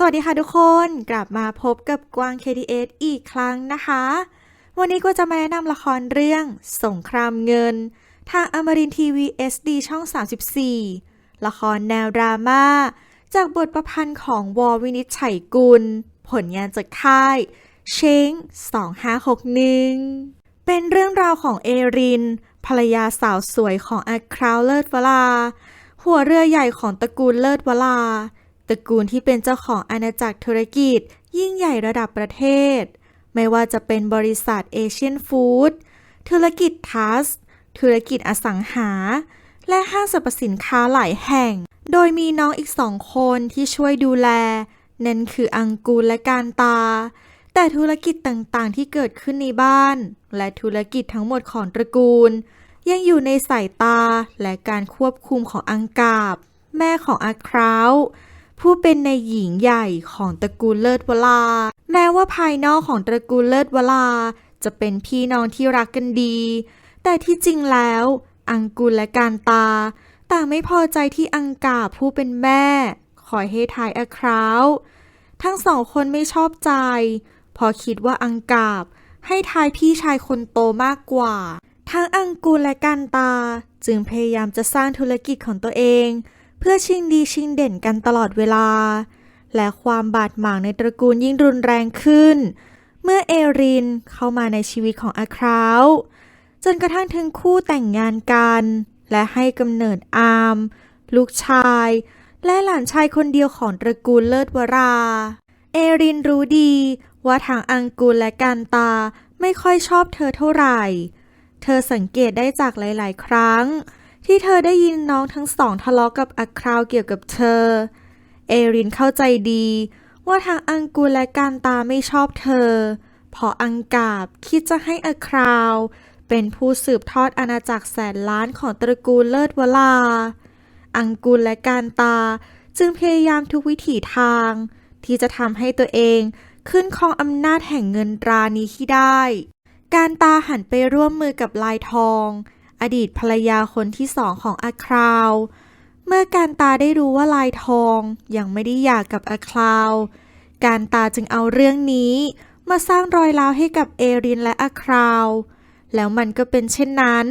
สวัสดีค่ะทุกคนกลับมาพบกับกวาง KTS อีกครั้งนะคะ วันนี้ก็จะมาแนะนำละครเรื่องสงครามเงิน ทางอมรินทีวี SD ช่อง 34 ละครแนวดราม่า จากบทประพันธ์ของวอวินิจฉัยกุล ผลงานจากค่ายเชง2561 เป็นเรื่องราวของเอริน ภรรยาสาวสวยของอาคราวเลิศวลา หัวเรือใหญ่ของตระกูลเลิศวลา ตระกูลที่เป็นเจ้าของอาณาจักรธุรกิจ ยิ่งใหญ่ระดับประเทศ ไม่ว่าจะเป็นบริษัทเอเชียนฟู้ดธุรกิจทัสธุรกิจอสังหา และห้างสรรพสินค้าหลายแห่ง โดยมีน้องอีกสองคนที่ช่วยดูแล นั่นคืออังกูลและการตา แต่ธุรกิจต่างๆที่เกิดขึ้นในบ้าน และธุรกิจทั้งหมดของตระกูล ยังอยู่ในสายตาและการควบคุมของอังกาบ แม่ของอาคราว ผู้เป็นในายหญิงใหญ่ของตระกูลเลิศวลา แม้ว่าภายนอกของตระกูลเลิศวลา จะเป็นพี่น้องที่รักกันดี แต่ที่จริงแล้ว อังกุลและการตา ต่างไม่พอใจที่อังกาผู้เป็นแม่ คอยให้ทายอาคราว ทั้งสองคนไม่ชอบใจ พอคิดว่าอังกาบให้ทายพี่ชายคนโตมากกว่า ทั้งอังกูลและกันตา จึงพยายามจะสร้างธุรกิจของตัวเอง เพื่อชิงดีชิงเด่นกันตลอดเวลา และความบาดหมางในตระกูลยิ่งรุนแรงขึ้น เมื่อเอรินเข้ามาในชีวิตของอาคราวจนกระทั่งถึงคู่แต่งงานกัน และให้กำเนิดอาม ลูกชาย และหลานชายคนเดียวของตระกูลเลิศวรา เอรินรู้ดีว่าทางอังกูลและการตาไม่ค่อยชอบเธอเท่าไหร่ เธอสังเกตได้จากหลาย ๆ ครั้ง ที่เธอได้ยินน้องทั้งสองทะเลาะกับอาคราวเกี่ยวกับเธอ เอรินเข้าใจดี ว่าทางอังกูลและการตาไม่ชอบเธอเพราะอังกาบคิดจะให้อาคราว เป็นผู้สืบทอดอาณาจักรแสนล้านของตระกูลเลิศวลา อังกุลและการตาจึงพยายามทุกวิถีทาง ที่จะทำให้ตัวเองขึ้นครองอำนาจแห่งเงินตรานี้ที่ได้ การตาหันไปร่วมมือกับลายทอง อดีตภรรยาคนที่สองของอาคราว เมื่อการตาได้รู้ว่าลายทองยังไม่ได้หย่ากับอาคราว การตาจึงเอาเรื่องนี้ มาสร้างรอยร้าวให้กับเอรินและอาคราว แล้วมันก็เป็นเช่นนั้น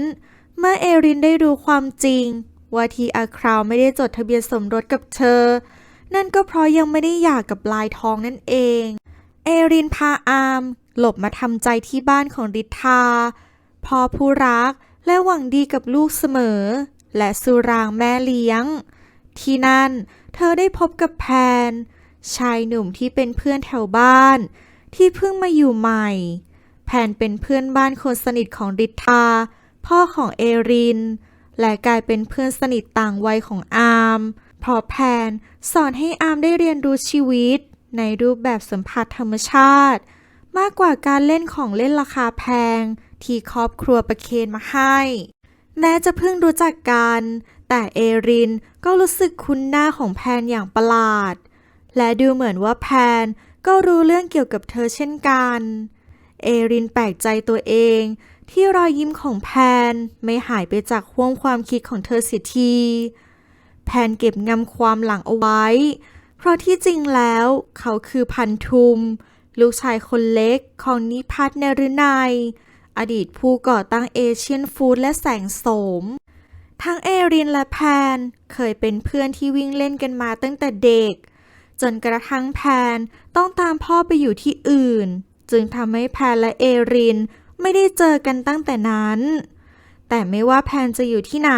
เมื่อเอรินได้รู้ความจริง ว่าที่อาคราวไม่ได้จดทะเบียนสมรสกับเธอ นั่นก็เพราะยังไม่ได้หย่ากับลายทองนั่นเอง เอรินพาอาม หลบมาทำใจที่บ้านของริทาพ่อผู้รัก และหวังดีกับลูกเสมอ และสุรางแม่เลี้ยง ที่นั่นเธอได้พบกับแพน ชายหนุ่มที่เป็นเพื่อนแถวบ้าน ที่เพิ่งมาอยู่ใหม่ แพนเป็นเพื่อนบ้านคนสนิทของริทา พ่อของเอริน และกลายเป็นเพื่อนสนิทต่างวัยของอาร์มเพราะแพนสอนให้อาร์มได้เรียนรู้ชีวิต ในรูปแบบสัมผัสธรรมชาติ มากกว่าการเล่นของเล่นราคาแพง ที่ครอบครัวประเคนมาให้ แม้จะเพิ่งรู้จักกัน แต่เอรินก็รู้สึกคุ้นหน้าของแพนอย่างประหลาด และดูเหมือนว่าแพนก็รู้เรื่องเกี่ยวกับเธอเช่นกัน เอรินแปลกใจตัวเองที่รอยยิ้มของแพนไม่หายไปจากห่วงความคิดของเธอเสียที แพนเก็บงำความหลังเอาไว้ เพราะที่จริงแล้วเขาคือพันทุม ลูกชายคนเล็กของนิพัฒน์นฤนัย อดีตผู้ก่อตั้งเอเชียนฟู้ดและแสงโสม ทั้งเอรินและแพนเคยเป็นเพื่อนที่วิ่งเล่นกันมาตั้งแต่เด็ก จนกระทั่งแพนต้องตามพ่อไปอยู่ที่อื่น จึงทำให้แพนและเอรินไม่ได้เจอกันตั้งแต่นั้น แต่ไม่ว่าแพนจะอยู่ที่ไหน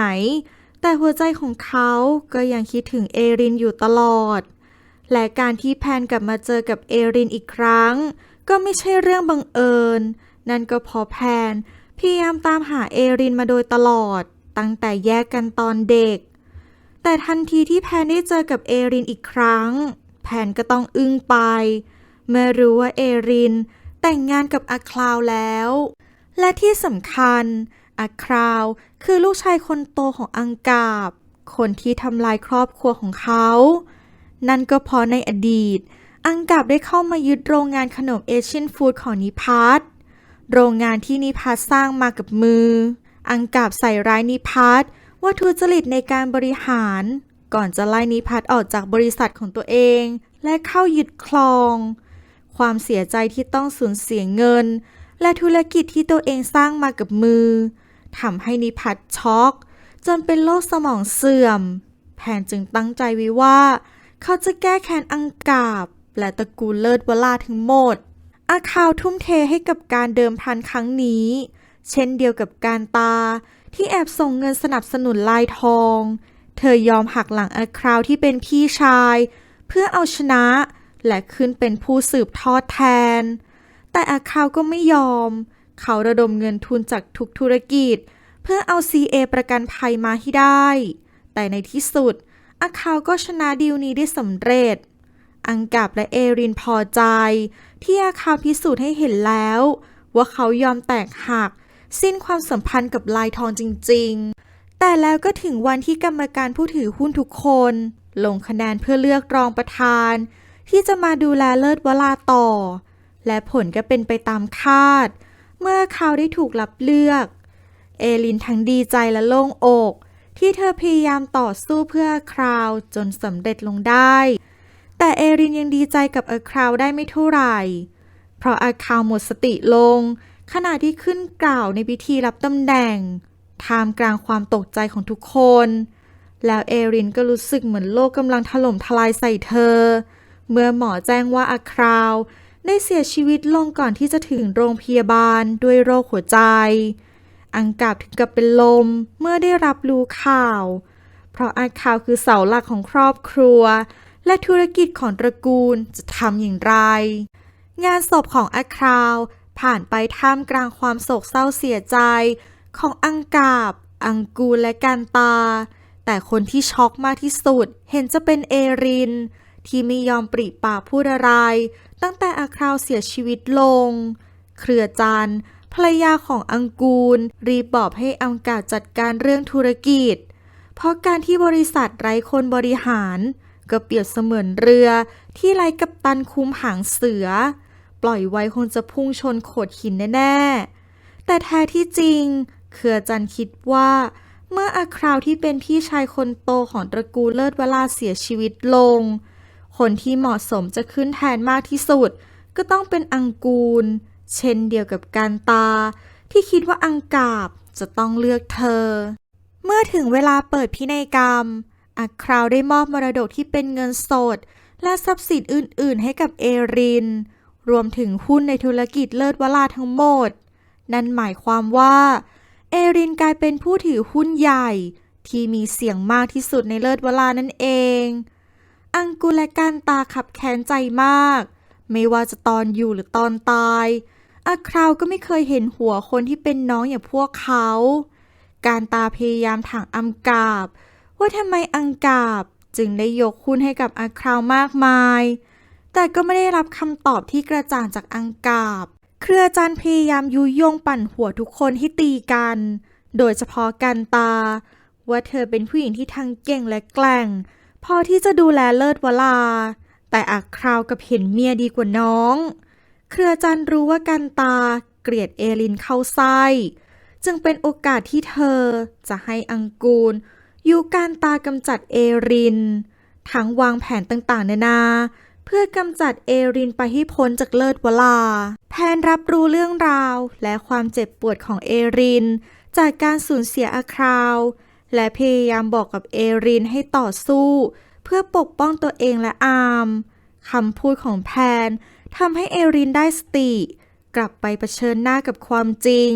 แต่หัวใจของเขาก็ยังคิดถึงเอรินอยู่ตลอด และการที่แพนกลับมาเจอกับเอรินอีกครั้ง ก็ไม่ใช่เรื่องบังเอิญ นั่นก็เพราะแพนพยายามตามหาเอรินมาโดยตลอด ตั้งแต่แยกกันตอนเด็ก แต่ทันทีที่แพนได้เจอกับเอรินอีกครั้ง แพนก็ต้องอึ้งไป เมื่อรู้ว่าเอรินแต่งงานกับอาคลาวแล้ว และที่สำคัญอาคราวคือลูกชายคนโตของอังกาบ คนที่ทำลายครอบครัวของเขา นั่นก็เพราะในอดีต อังกาบได้เข้ามายึดโรงงานขนมเอเชียนฟู้ดของนิพัท โรงงานที่นิพัทสร้างมากับมือ อังกาบใส่ร้ายนิพัทว่าทุจริตในการบริหาร ก่อนจะไล่นิพัทออกจากบริษัทของตัวเอง และเข้ายึดครอง ความเสียใจที่ต้องสูญเสียเงิน และธุรกิจที่ตัวเองสร้างมากับมือทำให้นิพัฒช็อก จนเป็นโรคสมองเสื่อม แผนจึงตั้งใจไว้ว่า เขาจะแก้แค้นอังกาบและตระกูลเลิศวลาทั้งหมด อาคาวทุ่มเทให้กับการเดิมพันครั้งนี้ เช่นเดียวกับการตาที่แอบส่งเงินสนับสนุนลายทอง เธอยอมหักหลังอาคราวที่เป็นพี่ชาย เพื่อเอาชนะ และขึ้นเป็นผู้สืบทอดแทน แต่อาคาวก็ไม่ยอม เขาระดมเงินทุนจากทุกธุรกิจ เพื่อเอา CA ประกันภัยมาให้ได้ แต่ในที่สุด อาคาวก็ชนะดีลนี้ได้สำเร็จ อังกับและเอรินพอใจ ที่อาคาวพิสูจน์ให้เห็นแล้ว ว่าเขายอมแตกหัก สิ้นความสัมพันธ์กับลายทองจริง ๆ แต่แล้วก็ถึงวันที่กรรมการผู้ถือหุ้นทุกคน ลงคะแนนเพื่อเลือกรองประธาน ที่จะมาดูแลเลิศวลาต่อ และผลก็เป็นไปตามคาด เมื่อเขาได้ถูกรับเลือก เอลินทั้งดีใจและโล่งอกที่เธอพยายามต่อสู้เพื่อคราวจนสำเร็จลงได้ แต่เอรินยังดีใจกับอาคราวได้ไม่เท่าไหร่ เพราะอาคราวหมดสติลง ขณะที่ขึ้นกล่าวในพิธีรับตำแหน่งท่ามกลางความตกใจของทุกคน แล้วเอรินก็รู้สึกเหมือนโลกกำลังถล่มทลายใส่เธอ เมื่อหมอแจ้งว่าอาคราวได้เสียชีวิตลงก่อนที่จะถึงโรงพยาบาลด้วยโรคหัวใจ อังกับถึงกับเป็นลมเมื่อได้รับรู้ข่าว เพราะอาคาวคือเสาหลักของครอบครัว และธุรกิจของตระกูลจะทำอย่างไร งานศพของอาคราวผ่านไปท่ามกลางความโศกเศร้าเสียใจ ของอังกาบ อังกูลและการตา แต่คนที่ช็อกมากที่สุดเห็นจะเป็นเอริน ที่ไม่ยอมปริปากพูดอะไร ตั้งแต่อาคราวเสียชีวิตลง เครือจันภรรยาของอังกูล รีบบอกให้อังกาบจัดการเรื่องธุรกิจ เพราะการที่บริษัทไร้คนบริหาร ก็เปรียบเสมือนเรือ ที่ไร้กัปตันคุมหางเสือ ปล่อยไว้คงจะพุ่งชนโขดหินแน่ๆ แต่แท้ที่จริง เครือจันคิดว่า เมื่ออาคราวที่เป็นพี่ชายคนโตของตระกูลเลิศเวลาเสียชีวิตลง คนที่เหมาะสมจะขึ้นแทนมากที่สุด ก็ต้องเป็นอังกูล เช่นเดียวกับการตา ที่คิดว่าอังกาบจะต้องเลือกเธอ เมื่อถึงเวลาเปิดพินัยกรรม อัคราวได้มอบมรดกที่เป็นเงินสด และทรัพย์สินอื่น ๆ ให้กับเอริน รวมถึงหุ้นในธุรกิจเลิศวลาทั้งหมด นั่นหมายความว่า เอรินกลายเป็นผู้ถือหุ้นใหญ่ ที่มีเสียงมากที่สุดในเลิศวลานั่นเอง อังกุลและการตาขับแค้นใจมาก ไม่ว่าจะตอนอยู่หรือตอนตายอาคราวก็ไม่เคยเห็นหัวคนที่เป็นน้องอย่างพวกเขา การตาพยายามถามอังกาบ ว่าทำไมอังกาบจึงได้ยกหุ้นให้กับอาคราวมากมาย แต่ก็ไม่ได้รับคำตอบที่กระจ่างจากอังกาบ เครือจันพยายามยุยงปั่นหัวทุกคนที่ตีกัน โดยเฉพาะกันตา ว่าเธอเป็นผู้หญิงที่ทั้งเก่งและแกร่ง พอที่จะดูแลเลิศวลา แต่อักคราวกับเห็นเมียดีกว่าน้อง เครือจันร์รู้ว่ากันตาเกลียดเอลินเข้าไส้ จึงเป็นโอกาสที่เธอจะให้อังกูล ยูการตากำจัดเอริน ทั้งวางแผนต่างๆ นานา เพื่อกำจัดเอรินไปให้พ้นจากเลิศวลา แพนรับรู้เรื่องราว และความเจ็บปวดของเอริน จากการสูญเสียอาคราว และพยายามบอกกับเอรินให้ต่อสู้ เพื่อปกป้องตัวเองและอามคำพูดของแพนทำให้เอรินได้สติ กลับไปเผชิญหน้ากับความจริง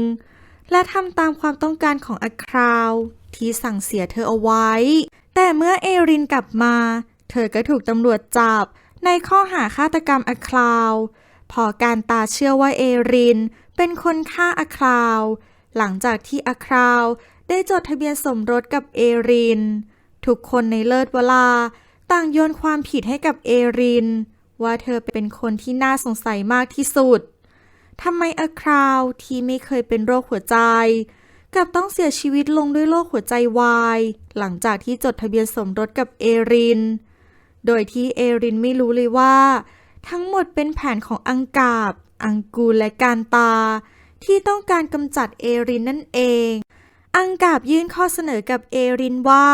และทำตามความต้องการของอคราว ที่สั่งเสียเธอเอาไว้ แต่เมื่อเอรินกลับมา เธอก็ถูกตำรวจจับ ในข้อหาฆาตกรรมอคราว พอการตาเชื่อว่าเอริน เป็นคนฆ่าอคราว หลังจากที่อคราวได้จดทะเบียนสมรสกับเอริน ทุกคนในเลิศเวลาต่างโยนความผิดให้กับเอริน ว่าเธอเป็นคนที่น่าสงสัยมากที่สุด ทำไมอาคราวที่ไม่เคยเป็นโรคหัวใจ กับต้องเสียชีวิตลงด้วยโรคหัวใจวาย หลังจากที่จดทะเบียนสมรสกับเอริน โดยที่เอรินไม่รู้เลยว่า ทั้งหมดเป็นแผนของอังกาบ อังกูลและการตา ที่ต้องการกำจัดเอรินนั่นเอง อังกาบยื่นข้อเสนอกับเอรินว่า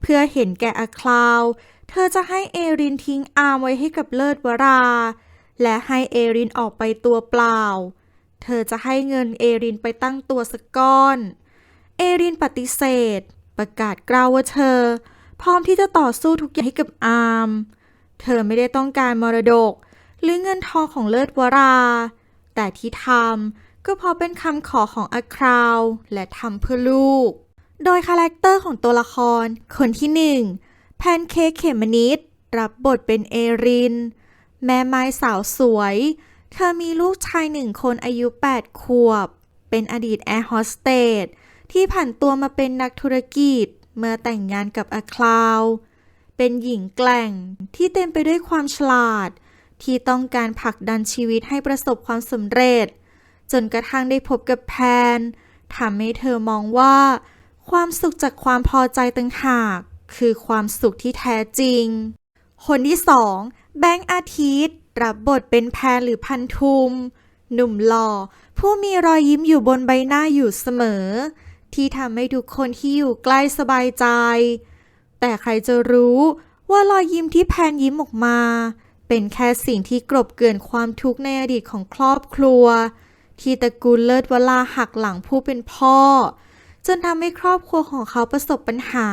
เพื่อเห็นแก่อาคราว เธอจะให้เอรินทิ้งอาร์มไว้ให้กับเลิศวรา และให้เอรินออกไปตัวเปล่า เธอจะให้เงินเอรินไปตั้งตัวสักก้อน เอรินปฏิเสธ ประกาศกล่าวว่าเธอ พร้อมที่จะต่อสู้ทุกอย่างให้กับอาร์ม เธอไม่ได้ต้องการมรดก หรือเงินทองของเลิศวรา แต่ที่ทำก็เพราะเป็นคำขอของอาคราว และทำเพื่อลูก โดยคาแรคเตอร์ของตัวละคร คนที่หนึ่งแพนเค้กเขมนิดรับบทเป็นเอริน แม่ไม้สาวสวย เธอมีลูกชายหนึ่งคนอายุ 8 ขวบ เป็นอดีตแอร์โฮสเตสที่ผันตัวมาเป็นนักธุรกิจ เมื่อแต่งงานกับอาคลาว เป็นหญิงแกล่งที่เต็มไปด้วยความฉลาด ที่ต้องการผลักดันชีวิตให้ประสบความสำเร็จ จนกระทั่งได้พบกับแพนทำให้เธอมองว่า ความสุขจากความพอใจต่างหาก คือความสุขที่แท้จริง คนที่สอง แบงค์อาทิตย์ รับบทเป็นแพนหรือพันทุม หนุ่มหล่อ ผู้มีรอยยิ้มอยู่บนใบหน้าอยู่เสมอ ที่ทำให้ทุกคนที่อยู่ใกล้สบายใจ แต่ใครจะรู้ว่ารอยยิ้มที่แพนยิ้มออกมา เป็นแค่สิ่งที่กลบเกลื่อนความทุกข์ในอดีตของครอบครัว ที่ตระกูลเลิศวลาหักหลังผู้เป็นพ่อ จนทำให้ครอบครัวของเขาประสบปัญหา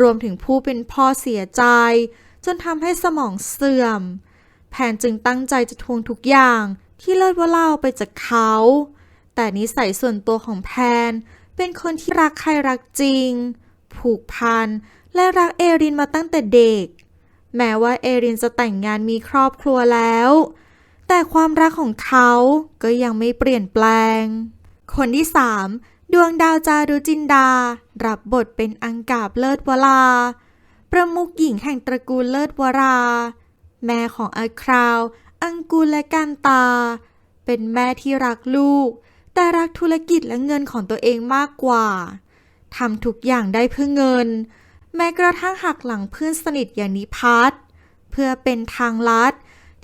รวมถึงผู้เป็นพ่อเสียใจ จนทำให้สมองเสื่อม แผนจึงตั้งใจจะทวงทุกอย่างที่เลิศวลาเอาไปจากเขา แต่นิสัยส่วนตัวของแพน เป็นคนที่รักใครรักจริง ผูกพัน และรักเอรินมาตั้งแต่เด็ก แม้ว่าเอรินจะแต่งงานมีครอบครัวแล้ว แต่ความรักของเขาก็ยังไม่เปลี่ยนแปลง คนที่สามดวงดาวจารุจินดา รับบทเป็นอังกาบเลิศวรา ประมุขหญิงแห่งตระกูลเลิศวรา แม่ของอาคราว อังกูลและกันตา เป็นแม่ที่รักลูก แต่รักธุรกิจและเงินของตัวเองมากกว่าทำทุกอย่างได้เพื่อเงิน แม้กระทั่งหักหลังเพื่อนสนิทอย่างนิพัฒน์เพื่อเป็นทางลัด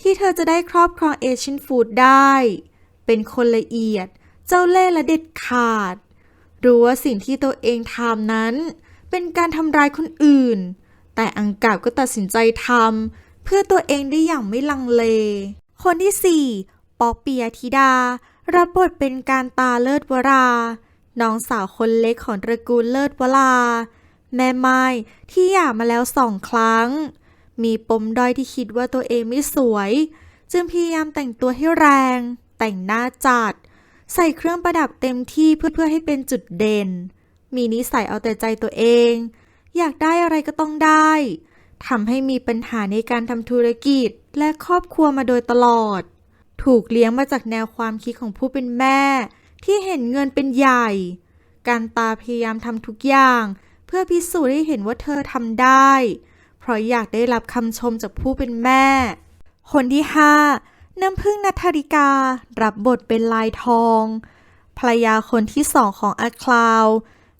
ที่เธอจะได้ครอบครองเอเชียนฟู้ดได้ เป็นคนละเอียด เจ้าเล่ห์และเด็ดขาด รู้ว่าสิ่งที่ตัวเองทำนั้น เป็นการทำร้ายคนอื่น แต่อังกาบก็ตัดสินใจทำเพื่อตัวเองได้อย่างไม่ลังเล คนที่4ปอกปิยธิดา รับบทเป็นการตาเลิศวรา น้องสาวคนเล็กของตระกูลเลิศวรา แม่ไม้ที่หย่ามาแล้วสองครั้ง มีปมด้อยที่คิดว่าตัวเองไม่สวย จึงพยายามแต่งตัวให้แรง แต่งหน้าจัด ใส่เครื่องประดับเต็มที่เพื่อเพื่อให้เป็นจุดเด่น มีนิสัยเอาแต่ใจตัวเอง อยากได้อะไรก็ต้องได้ทำให้มีปัญหาในการทำธุรกิจและครอบครัวมาโดยตลอด ถูกเลี้ยงมาจากแนวความคิดของผู้เป็นแม่ ที่เห็นเงินเป็นใหญ่ การตาพยายามทำทุกอย่าง เพื่อพิสูจน์ให้เห็นว่าเธอทำได้ เพราะอยากได้รับคำชมจากผู้เป็นแม่ คนที่ห้าน้ำพึ่งนัทริกา รับบทเป็นลายทอง ภรรยาคนที่สองของอาคลาว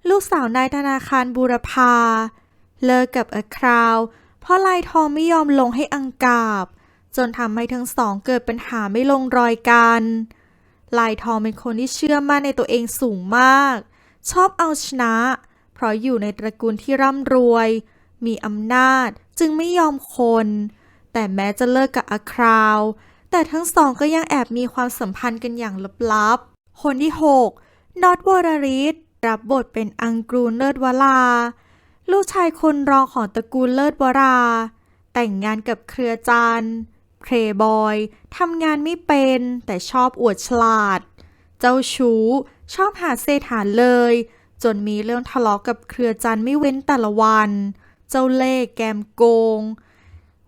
ลูกสาวนายธนาคารบูรพา เลิกกับอคราวเพราะลายทองไม่ยอมลงให้อังกาบ จนทำให้ทั้งสองเกิดปัญหาไม่ลงรอยกัน ลายทองเป็นคนที่เชื่อมั่นในตัวเองสูงมาก ชอบเอาชนะ เพราะอยู่ในตระกูลที่ร่ำรวย มีอำนาจจึงไม่ยอมคน แต่แม้จะเลิกกับอคราว แต่ทั้งสองก็ยังแอบมีความสัมพันธ์กันอย่างลับๆคนที่ 6 นอตวรริศ รับบทเป็นอังกรูเลิศวลาลูกชายคนรองของตระกูลเลิศวรา แต่งงานกับเครือจันเพลย์บอยทำงานไม่เป็นแต่ชอบอวดฉลาด เจ้าชู้ชอบหาเศษหาเลย จนมีเรื่องทะเลาะกับเครือจันไม่เว้นแต่ละวัน เจ้าเล่แกมโกง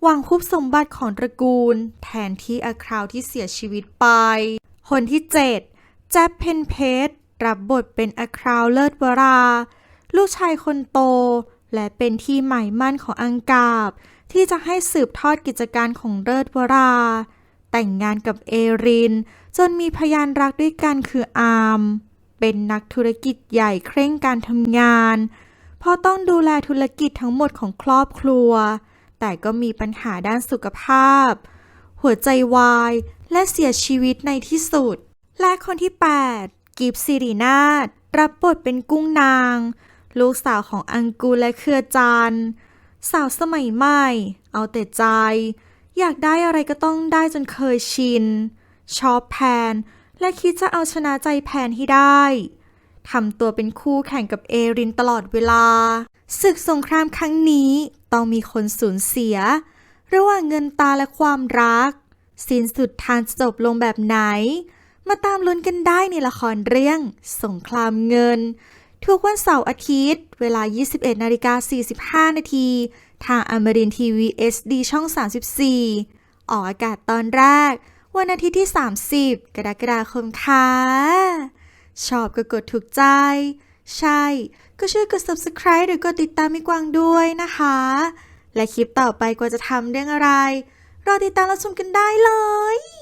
วังคุบสมบัติของตระกูล แทนที่อาคราวที่เสียชีวิตไป คนที่ 7 แจ๊บเพนเพช รับบทเป็นอคราวเลิศวรา ลูกชายคนโต และเป็นที่หมายมั่นของอังกาบ ที่จะให้สืบทอดกิจการของเลิศวรา แต่งงานกับเอริน จนมีพยานรักด้วยกันคืออาร์มเป็นนักธุรกิจใหญ่เคร่งการทำงาน เพราะต้องดูแลธุรกิจทั้งหมดของครอบครัว แต่ก็มีปัญหาด้านสุขภาพ หัวใจวายและเสียชีวิตในที่สุด และคนที่ 8 กิฟซิรินาถรับบทเป็นกุ้งนาง ลูกสาวของอังกูและเครือจันสาวสมัยใหม่ เอาแต่ใจ อยากได้อะไรก็ต้องได้จนเคยชิน ชอบแพน และคิดจะเอาชนะใจแพนให้ได้ทำตัวเป็นคู่แข่งกับเอรินตลอดเวลา ศึกสงครามครั้งนี้ต้องมีคนสูญเสีย ระหว่างเงินตาและความรัก สิ้นสุดทางจะจบลงแบบไหน มาตามลุ้นกันได้ในละครเรื่องสงครามเงิน ทุกวันเสาร์อาทิตย์ เวลา 21นาฬิกา45 นาที ทางอมรินทีวี SD ช่อง 34 ออกอากาศตอนแรก วันอาทิตย์ที่ 30 กรกฎาคมค่ะ ชอบก็กดถูกใจ ใช่ ก็ช่วยกด subscribe หรือกดติดตามมิกวางด้วยนะคะ และคลิปต่อไปกว่าจะทำเรื่องอะไร รอติดตามรับชมกันได้เลย